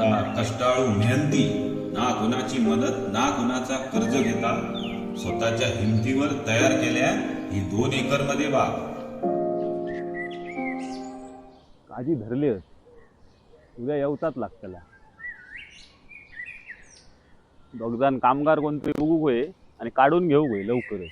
हा कष्टाळू मेहनती ना कुणाची मदत ना कुणाचा कर्ज घेता स्वतःच्या हिमतीवर तयार केल्या ही दोन एकरमध्ये बाग. काजी धरली उद्या येवतात लागतला दोघजण कामगार कोणतरी बघू होय आणि काढून घेऊ होय लवकरच.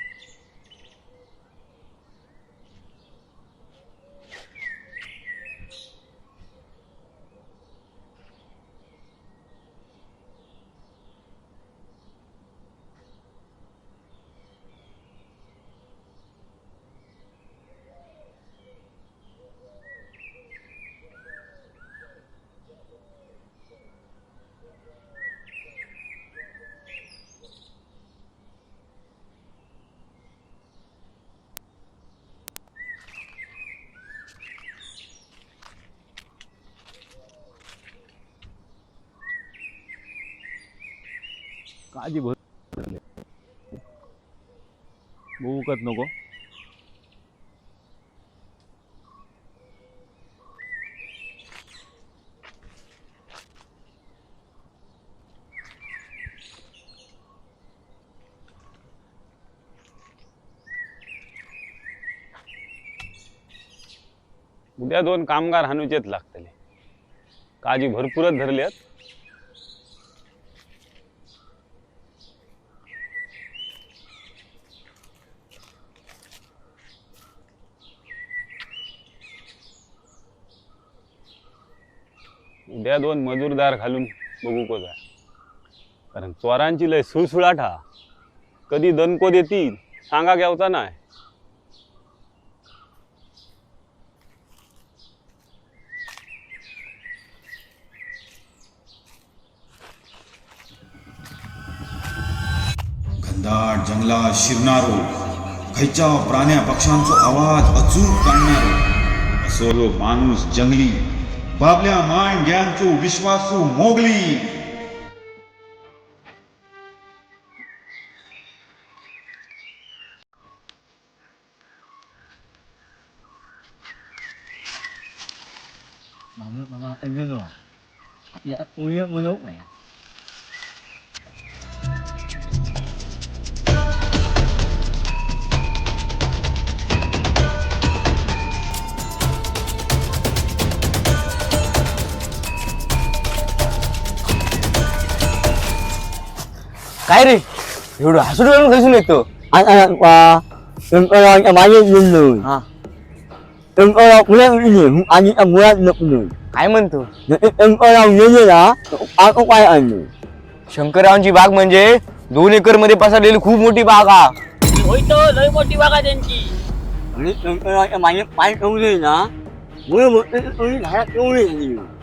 काळजी भर धरली बघूकच नको. उद्या दोन कामगार हाणूचेच लागतले. काळजी भरपूरच धरल्यात त्या दोन मजूरदार घालून बघू को कारण चोरांची लय सुळसुळाट हा. कधी दणको देतील सांगा घ्यावचा नाही. घनदाट जंगलात शिरणारो खयच्या प्राण्या पक्ष्यांचो आवाज अचूक काढणारो. असो माणूस जंगली બાબલ્યા માન જ્ઞાનચું વિશ્વાસુ Mogli Mama, mama, em biết rồi. Dạ, uống nước, uống nước này. काय रे? एवढं हसून घालून घसून येतो? आणि मुळात लपलो काय म्हणतो? शंकरराव गेलेला काय आणलो शंकररावांची बाग म्हणजे दोन एकरमध्ये पसरलेली खूप मोठी बाग हा. मोठी बाग आहे त्यांची. आणि मागे पाय ठेवले ना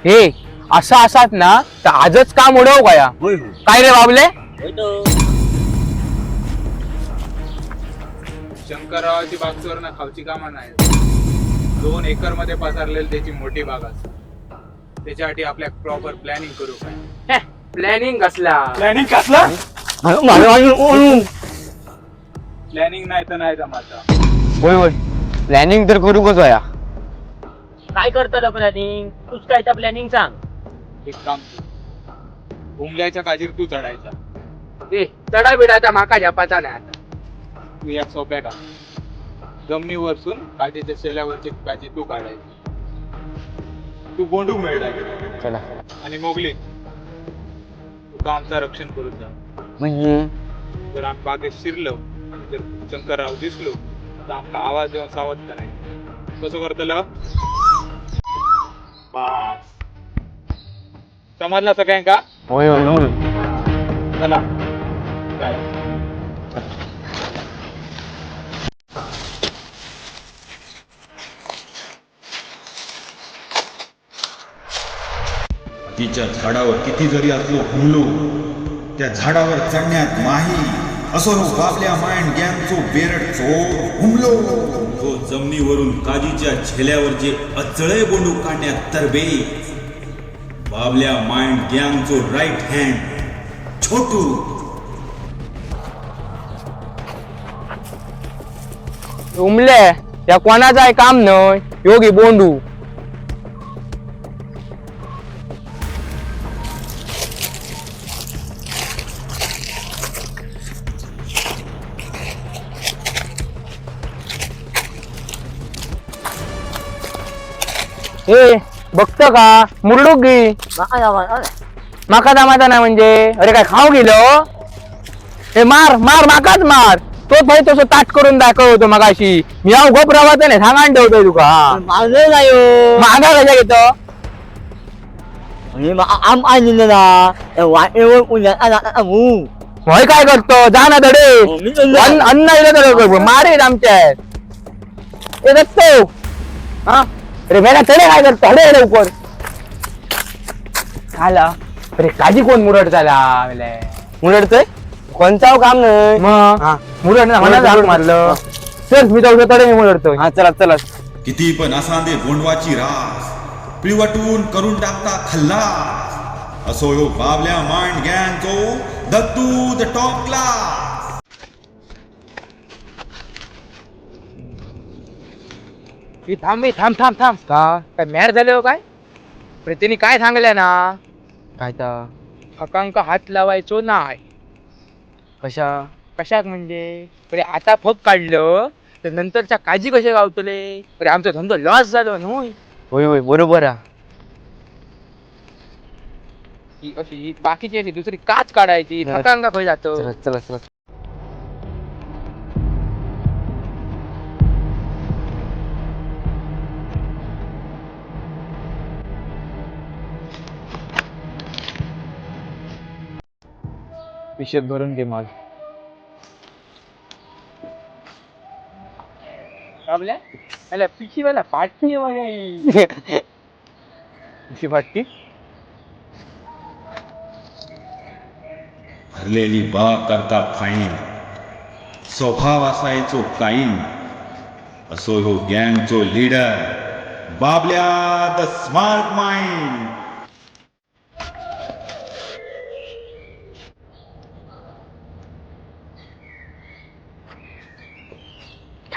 हे असं असत ना तर आजच काम उडव काय रे बाबले? शंकररावाची बाग चोरणं खावची कामा नाही. दोन एकरमध्ये पसरलेली त्याची मोठी बाग असते त्याच्यासाठी आपल्या प्रॉपर प्लॅनिंग करू काय? प्लॅनिंग कसला? प्लॅनिंग कसला. प्लॅनिंग नाही तर नाही जमाचा होय होय. प्लॅनिंग तर करू कसं या काय करतलं प्लॅनिंग तूच काय त्या प्लॅनिंग सांग. एक काम कर. भुमल्याच्या काजीर तू चढायचा. ते चढा बिडाचा माका जपाचा नाही आता. तू या सोप्या का? जमिनीवरसून काजीच्या शेल्यावरची काजी तू काढायची. तू गोंडू मिळाला चला. आणि मोगली तू कामचं रक्षण करून जा. Mình जर आम्ही बागेत शिरलो आणि जर शंकरराव दिसलो तर आमका आवाज देऊन सावध करायचं. कसं करतलं बास. समजलं सगळ्यां का? होय होय होय. चला. काय? तिच्या झाडावर किती जरी असलो हुमलो त्या झाडावर चढण्यात माही असो बाबल्या मांड गॅंगचो बेरड चोर हुमलो. तो जमिनीवरून काजीच्या झेल्यावर जे अचळे बोंडू काढण्यात तरबे बाबल्या मांड गँगचो राईट हँड छोटू. उमले. या कोणाचाय काम न्हय योगी बोंडू. ए बघत का? मुरडूक गी माका जमाता नाही म्हणजे. अरे काय खाऊ गेलो? हे मार मार माकाच मार. तो भाई तसं ताट करून दाखवतो मगाशी. मी हा गोप रवाचा नाही सांगान ठेवतोय तुका. माझं नाही हो. मागा कशा घेतो? आणि मा- आम आणलं ना वाटेवर उन्हा आमू होय काय करतो? जा ना धडे हो, मी चाललो. अन्न अन्न इलं तर मारेल आमच्या. ए दत्तो हा? अरे मेला तडे काय करतो? हडे लवकर खाला अरे काजी कोण मुरड झाला मुरडतोय? कोणता काम नाही. मग? मुरड ना मला जाग मारलं. चल मी जाऊ तडे मी मुरडतोय हा चला चला. किती पण असांदे गोंडवाची रास पिळवटून करून टाकता खल्लास असो यो बाबल्या मांड गँगचो दत्तू द टॉप क्लास ही थांब मी थांब थांब थांब. का? काय मॅर झालं हो काय? प्रीतीने काय सांगल्या ना? काय तर? हकांका हात लावायचो नाय. कशा? कशाक म्हणजे? बरे आता फक काढलं तर नंतरच्या काजी कसे गावतले? बरे आमचा धंदो लॉस झालो न्हय होय. होय बरोबर ही अशी ही बाकीची अशी दुसरी काच काढायची हा. खंय जातो. चला चला चला. पिशेत भरून घे माल आपल्या? वगैरे पिशी फाटती? भरलेली बाग करता फाईन स्वभाव असायचो काईन. असो ह्यो गँगचो leader. Babalya the smart mind.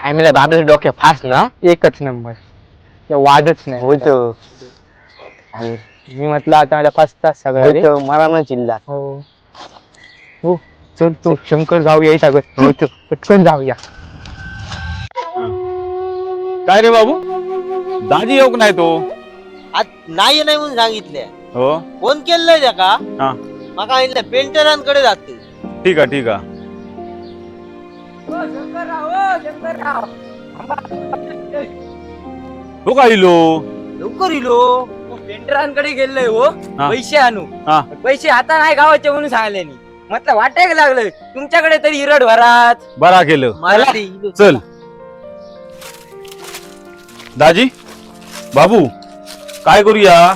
काय मला बाबा डोक्या फास ना? एकच नंबर. ते वादच नाही. होत मी म्हटलं आता मला पाच तास सगळं रे. होत मला ना चिल्ला हो. हो चल तू शंकर जाऊया सगळं हो तू. पटकन जाऊया. काय रे बाबू? दाजी येऊक नाही तो? आज नाही नाही म्हणून सांगितले हो. फोन केलंय त्याका हा. माका पेंटरांकडे जाते ठीक आहे ठीक आहे. हो का इलो? लवकर इलो. पेंटरांकडे गेलोय हो हा. पैसे आणू. हा. पैसे आता नाही गावाचे म्हणून सांगले म्हटलं वाटायला लागलं. तुमच्याकडे तरी हिरड भरात. बरा केलं. मला चल. दाजी बाबू काय करूया?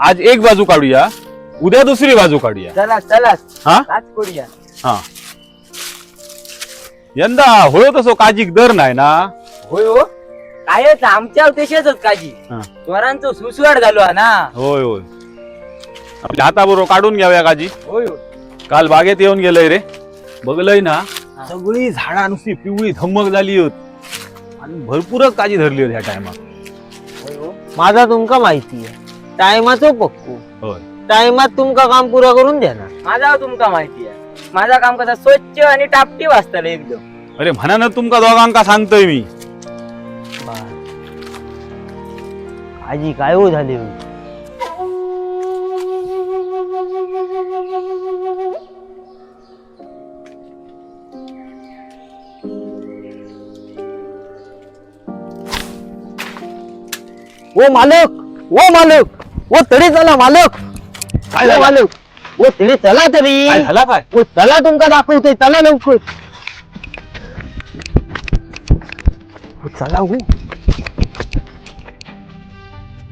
आज एक बाजू काढूया उद्या दुसरी बाजू काढूया. चला चला. हा? आज करूया. हा. यंदा होय तसो काजीक दर नाही ना? होय? हो कायच आमच्या देशाच काजी. हा. स्वरांचं सुसवाड झालो हा ना. होय होय. आपल्या हाताबरोबर काढून घ्याव्या काजी. होय. होय काल बागेत येऊन गेलंय रे. बघलंय ना सगळी झाडा नुसती पिवळी धम्मक झाली होत. आणि भरपूरच काजी धरली होती ह्या टायमात. होय. हो माझा तुमका माहिती आहे. टायमाचो पक्कू. होय. टायमात तुमका काम पुरा करून देणार. माझा तुमका माहिती आहे. माझा काम कसा स्वच्छ आणि टापटी वाचताल एकदम. अरे म्हणा ना तुमका दोघांका सांगतोय मी. आजी काय हो झाले? ओ मालक ओ मालक ओ तरी चला मालक. काय झालं? मालक. ओ तरी चला तरी काय झाला काय ओ चला तुमका दाखवतोय चला लवकर ओ, चला हो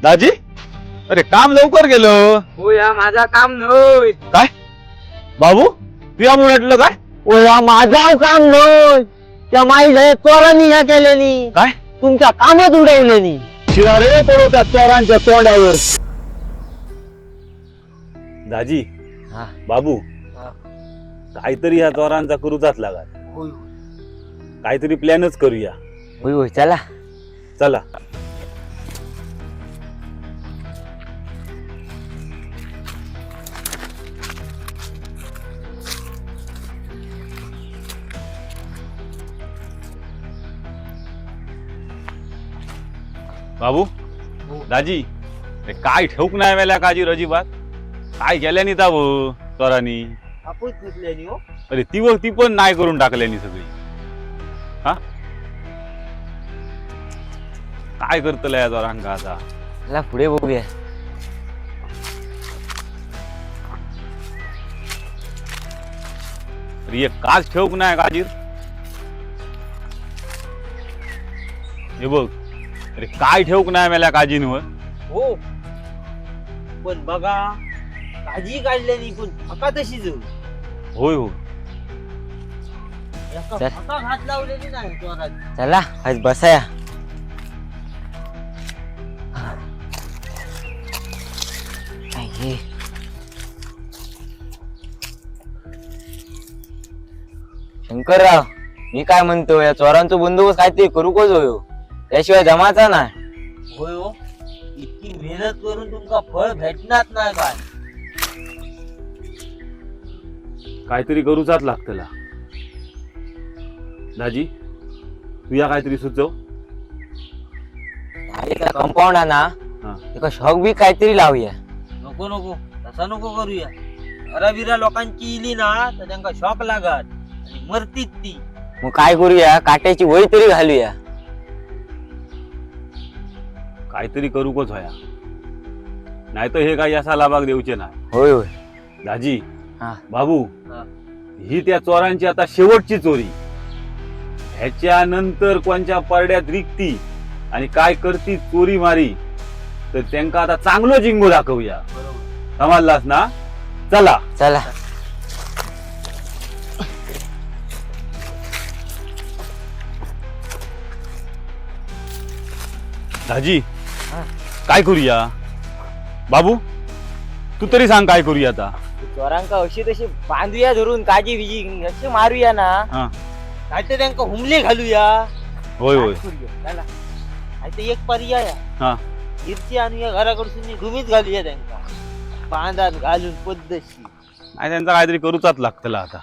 दाजी? अरे काम लवकर गेलं। हो या माझा काम नव्हे काय? बाबू तुया म्हटलं काय? ओ या माझा काम नाही त्या माई चोरांनी ह्या केल्यानी काय? तुमच्या कामच उडवल्यानी शिरारे पडो त्या चोरांच्या तोंडावर. दाजी बाबू काहीतरी ह्या चोरांचा करूचाच लागा काहीतरी प्लॅनच करूया. होय होय चला. चला. बाबू दाजी अरे काय ठेवूक नाही मेल्या काजी अजिबात? काय केल्यानी चोरानी आपण कुठल्यानी हो. अरे ती व ती पण नाही करून टाकल्यानी सगळी. हा? काय करतलं या चोरांका आता चला पुढे बघूया. अरे एक काच ठेवूक नाही काजीर हे बघ अरे काय ठेवूक नाही मेल्या काजींवर हो. पण बघा काळजी काढल्यानी पण फका तशी जाऊ. होय हो एका चल. फका हात लावलेली नाही चोराची चला आज बसाया. काय हे? शंकरराव मी काय म्हणतो या चोरांचा बंदोबस्त काहीतरी करू कोच होयो त्याशिवाय जमाचा ना होय हो. इतकी मेहनत करून तुमका फळ भेटणार नाही काय काहीतरी करूचाच लागतला दाजी तुया काहीतरी सुचव. कंपाऊंड ना हा. एका शॉक बी काहीतरी लावूया. नको नको तसा नको करूया. घराबिरा लोकांची इली ना तर त्यांना शॉक लागत आणि मरतीच ती. मग काय करूया? काट्याची वय तरी घालूया. काहीतरी करू कोच होया? नाही तर हे काही असा लाभाग देऊचे नाही होय होय. दाजी हा. बाबू हा. ही त्या चोरांची आता शेवटची चोरी. ह्याच्यानंतर कोणच्या परड्यात रिकती आणि काय करती चोरी मारी तर त्यांका आता चांगलं जिंगू दाखवूया. समजलास ना? चला. चला. दाजी हा. काय करूया? बाबू तू तरी सांग काय करूया आता. चोरांका अशी तशी बांधूया धरून काजी बिजी अशी मारूया ना. काय तर त्यांना हुमले घालूया. होय होय. तर एक पर्याय. आहे. हा. मिरची आणूया घराकडसून घुमीच घालूया त्यांना बांधात घालून पद्धतशी नाही त्यांचा काहीतरी करूचाच लागतला आता.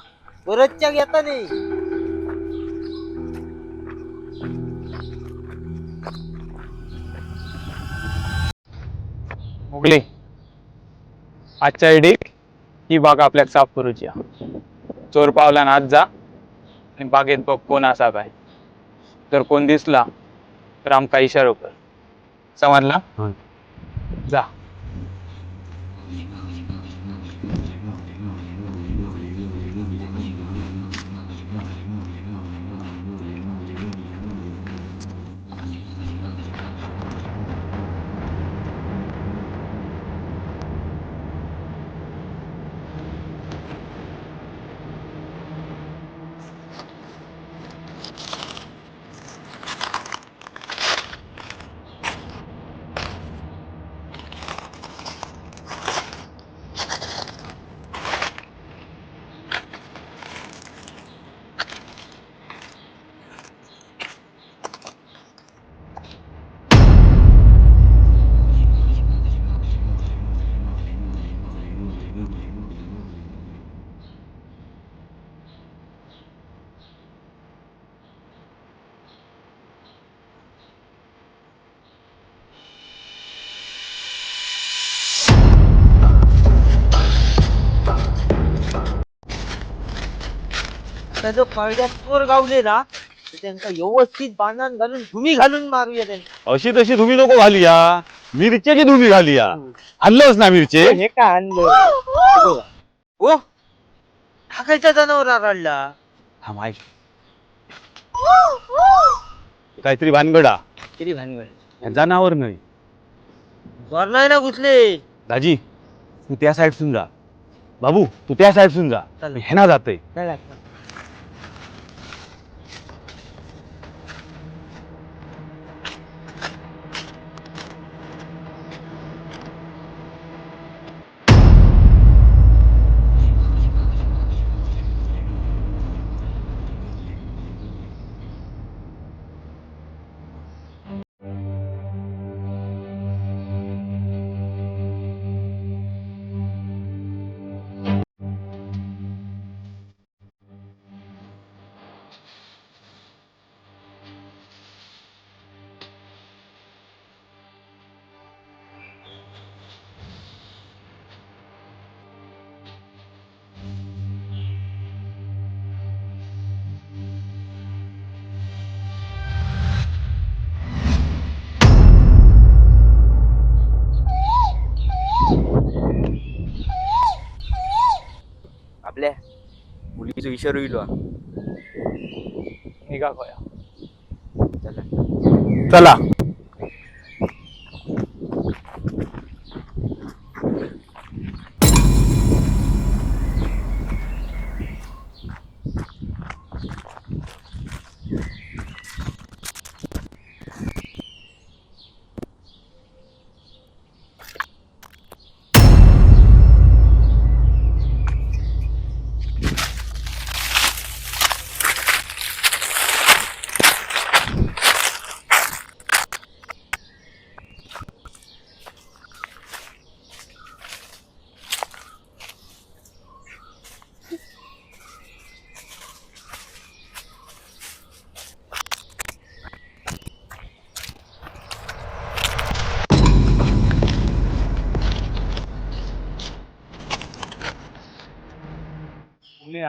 परतच्या घेता नाही. मुगले. आजच्या इडीक ही बाग आपल्याक साफ करूची. चोर पावलान आज जा आणि बागेत बघ कोण असा काय जर कोण दिसला तर आमका इशारो कर समजला. जा जो कळड्यात चोर गावले ना तर त्यांना व्यवस्थित बांधण घालून भूमी घालून मारूया त्यांना. अशी तशी तुम्ही नको घालूया. मिरच्याची तुम्ही घालूया. आणलंच ना मिरचे. हे काय आणलं? हो. ठाकायचा जनावर रडला हा माहीत काहीतरी भानगडा. किती भानगड? जनावर नाही. वर नाही ना घुसले दाजी तू त्या साईडसून जा. बाबू तू त्या साईडसून जा. चालेल. मी ह्याना जाते काय लागतं बाकीचो इशारो इलो हा.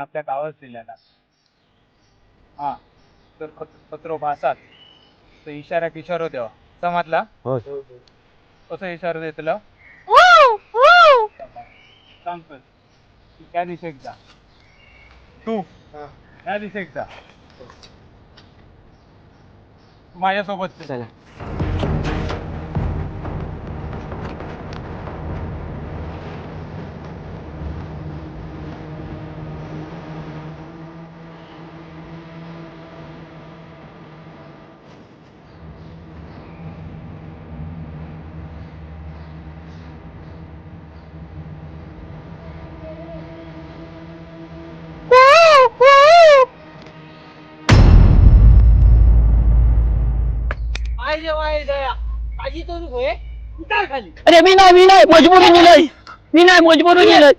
आपल्या गावात दिलेला. हा तर पत्र भासात तर इशारा इशारो द्यावा समजला? कसं इशारा देतला सांगतो तू त्या दिशेक जा तू. त्या दिशेक जा तू माझ्यासोबत चल. अरे मी नाही मी नाही मजबुरी मी नाही. मी नाही उतार मी नाही.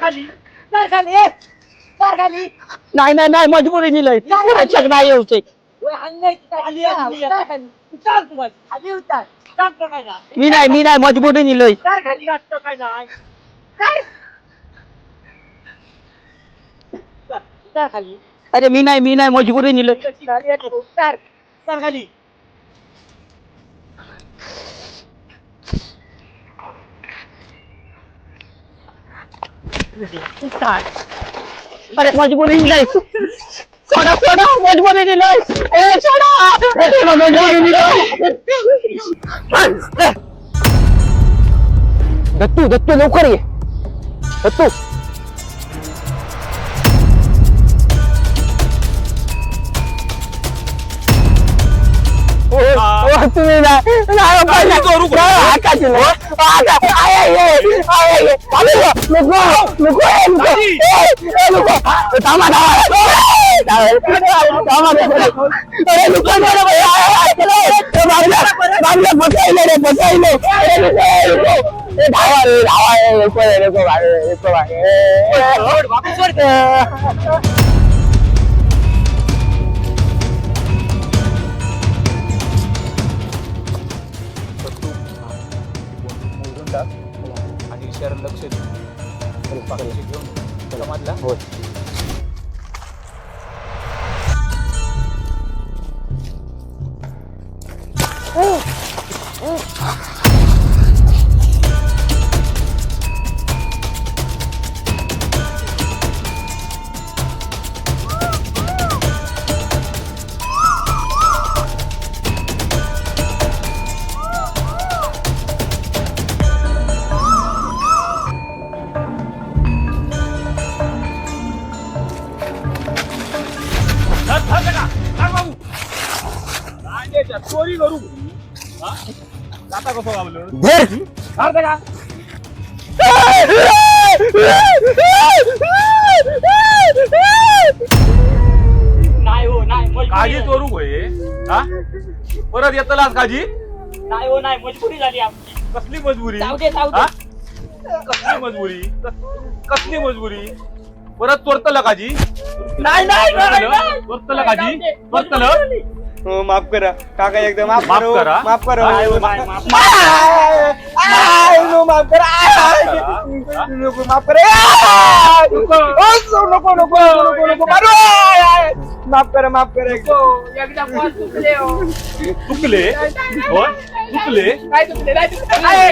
खाली नाही नाही नाही मजबुरी निलय रक्षक नाही येऊ ते मी नाही मी नाही मजबुरी निलय नाही. अरे मी नाही मी नाही मजबुरी निलय आहे, उतार उतार खाली उतार अरे मजबुरी निलय सोडा सोडा मजबुरी निलय ए सोडा सोडा, मजबुरी निलय दत्तू दत्तू लवकर ये दत्तू बाबल्या, बसायले रे बसायले ए, नको, ए, नको. ए, धावा रे धावा ए, नको रे, नको भाई नको भाई टाक आणि इशारा लक्ष दे बाकीचे घेऊन समजला नाही हो नाही काजी. चोरू होय. हा? परत येतलास काजी नाही हो नाही मजबुरी झाली आमची. कसली मजबुरी? जाऊ दे जाऊ हा? कसली मजबुरी? कस- कसली मजबुरी? परत चोरतलं काजी नाही नाही नाही, नाही. चोरतलं काजी. चोरतलं हो माफ करा. काका एकदा माफ माफ करा करा. हो, माफ करा. नाही, हो. नाही, माफ आय, आय, नो, माफ करा. आय, करा. नको माफ करा. आय, नको नको नको नको नको नको मारू. आय, आय. माफ करा माफ करा एकदा. एकदा पाच चुकले हो. चुकले? होय? चुकले? काय चुकले नाही चुकले.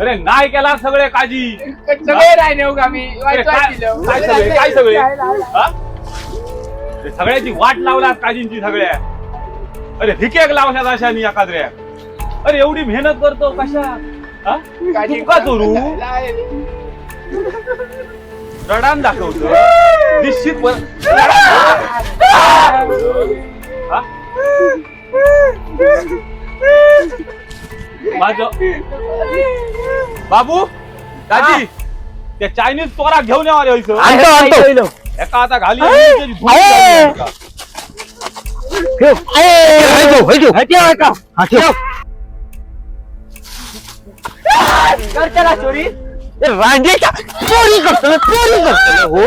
अरे नाही केला सगळे काजी सगळे राहिले हो का मी? अरे काय काय सगळे? काय सगळे? हा? सगळ्याची वाट लावलात काजींची सगळ्या. अरे भिकेक लावशात अशानी या कादऱ्या अरे एवढी मेहनत करतो कशा? हा? तू का चोरू रडान दाखवतो. निश्चित वर- हा? माझं बाबू दाजी त्या चायनीज तोरा घेऊन आणतो आणतो. एका आता घाली अरे! आणि त्याची धूळ अरे! चालली आहे का? ठेव ठेव. ठेव हा ठेव. ए, रांडेच्या चोरी. करतो ना, चोरी करतो ना, हो?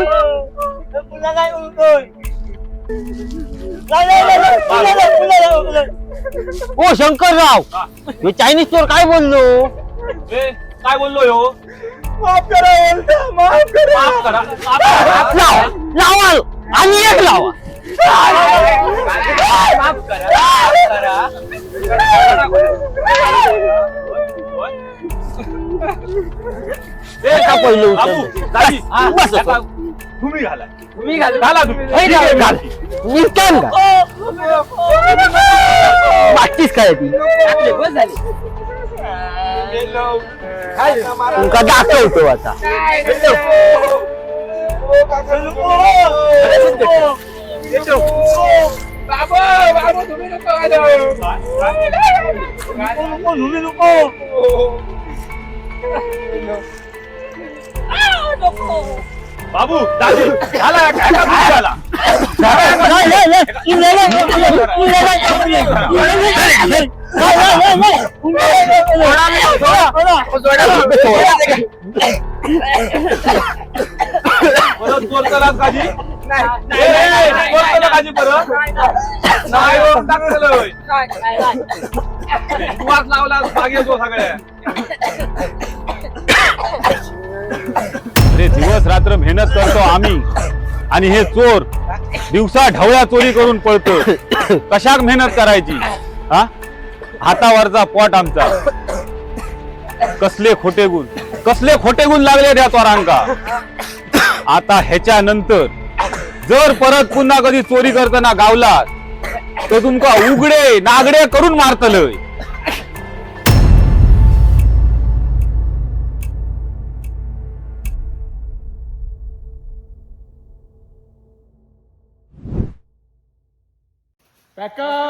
पुन्हा काय बोलतोय नाही, नाही, नाही, नाही, पुन्हा नाही, पुन्हा नाही, पुन्हा नाही. ओ शंकरराव मी चायनीज चोर काय बोललो? ए, काय बोललो हो? माफ करा उलटा माफ करा माफ करा आप लावा लावा आणि एक लावा माफ करा माफ करा बस तुम्ही घाला तुम्ही घाला तुम्ही घाल बाकीच काय ती उनका दाखल होतो आता बाबू दादी झाला काय झाला झाला दिवस रात्र मेहनत करतो आम्ही. आणि हे चोर दिवसा ढवळ्या चोरी करून पळतो कशाक मेहनत करायची? हा? हातावरचा पोट आमचा. कसले खोटे गुण. कसले खोटे गुण लागले त्या चोरांका आता ह्याच्या नंतर जर परत पुन्हा कधी चोरी करताना गावला तर तुमका उघडे नागडे करून मारतलय. Back up.